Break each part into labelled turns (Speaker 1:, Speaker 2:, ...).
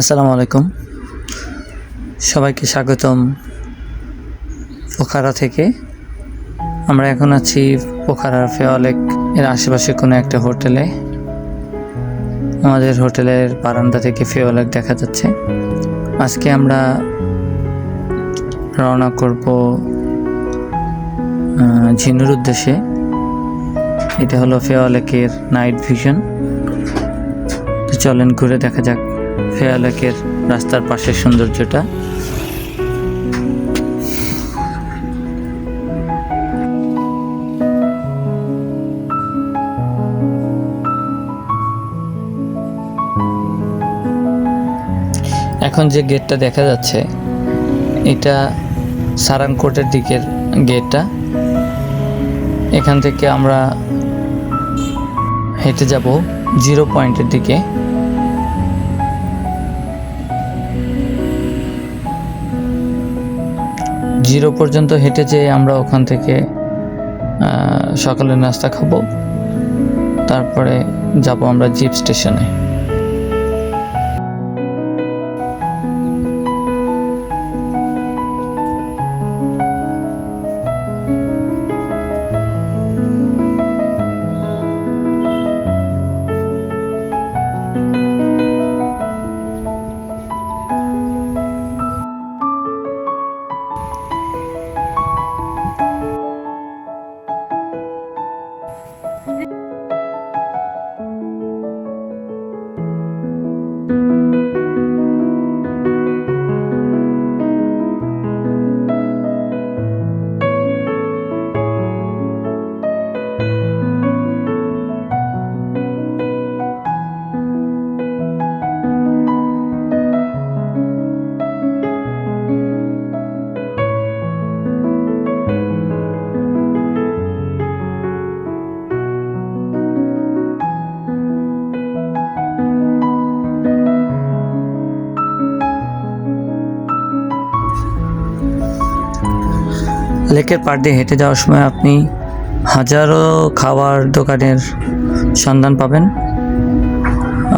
Speaker 1: আসসালামু আলাইকুম। সবাইকে স্বাগতম পোখারা থেকে। আমরা এখন আছি পোখারার ফেওয়ালেক এর আশেপাশে কোনো একটা হোটেলে। আমাদের হোটেলের বারান্দা থেকে ফেওয়ালেক দেখা যাচ্ছে। আজকে আমরা রওনা করব ঝিনুর উদ্দেশ্যে। এটা হলো ফেওয়ালেকের নাইট ভিশন। চলেন ঘুরে দেখা যাক ফেয়ালেকের রাস্তার পাশের সৌন্দর্যটা। এখন যে গেটটা দেখা যাচ্ছে, এটা সারাংকোটের দিকের গেটটা। এখান থেকে আমরা হেঁটে যাব জিরো পয়েন্টের দিকে। জিরো পর্যন্ত হেঁটে যেয়ে আমরা ওখান থেকে সকালে সকালের নাস্তা খাব। তারপরে যাব আমরা জিপ স্টেশনে। Thank you. লেকের পাড় দিয়ে হেঁটে যাওয়ার সময় আপনি হাজারো খাবার দোকানের সন্ধান পাবেন।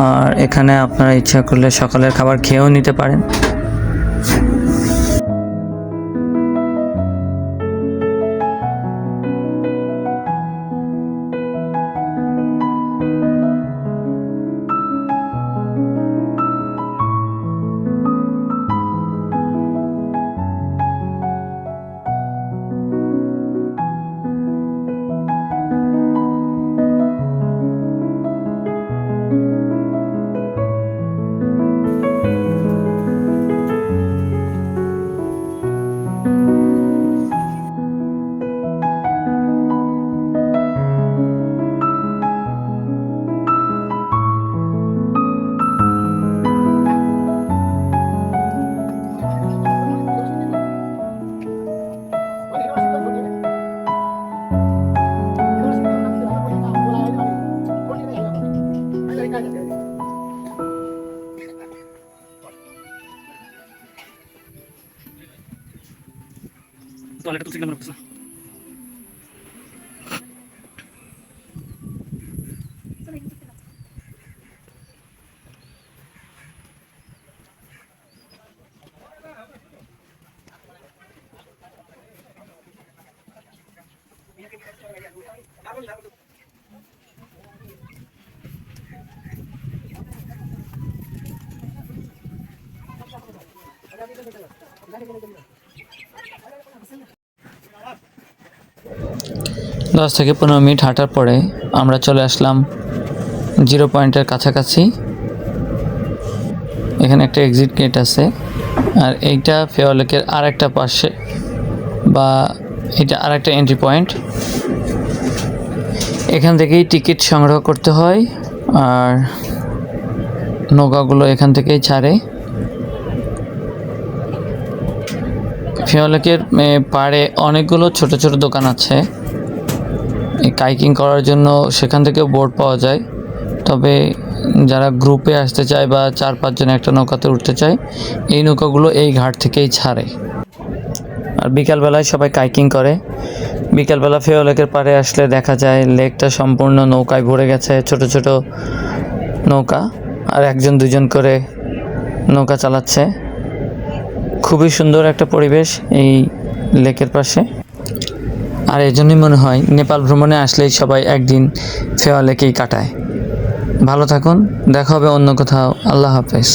Speaker 1: আর এখানে আপনারা ইচ্ছা করলে সকালের খাবার খেয়েও নিতে পারেন। toilet tuh signal berapa দশ থেকে পনেরো মিনিট হাঁটার পরে আমরা চলে আসলাম জিরো পয়েন্টের কাছাকাছি। এখানে একটা এক্সিট গেট আছে। আর এইটা ফেওয়ালেকের আর একটা পাশে বা এটা আর একটা এন্ট্রি পয়েন্ট এখান থেকেই টিকিট সংগ্রহ করতে হয়। আর নৌকাগুলো এখান থেকেই ছাড়ে। ফেওয়ালেকের এ, পাড়ে অনেকগুলো ছোট ছোট দোকান আছে। কাইকিং করার জন্য সেখান থেকে বোর্ড পাওয়া যায়। তবে যারা গ্রুপে আসতে চায় বা চার পাঁচজন একটা নৌকাতে উঠতে চায় এই নৌকাগুলো এই ঘাট থেকেই ছাড়ে। আর বিকালবেলায় সবাই কাইকিং করে। বিকালবেলা ফেও লেকের পাড়ে আসলে দেখা যায় লেকটা সম্পূর্ণ নৌকায় ভরে গেছে ছোট ছোট নৌকা। আর একজন দুজন করে নৌকা চালাচ্ছে। খুবই সুন্দর একটা পরিবেশ এই লেকের পাশে। আর এই জন্যই মনে হয় নেপাল ভ্রমণে আসলেই সবাই একদিন ফেওয়া লেকেই কাটায়। ভালো থাকুন, দেখা হবে অন্য কোথাও। আল্লাহ হাফেজ।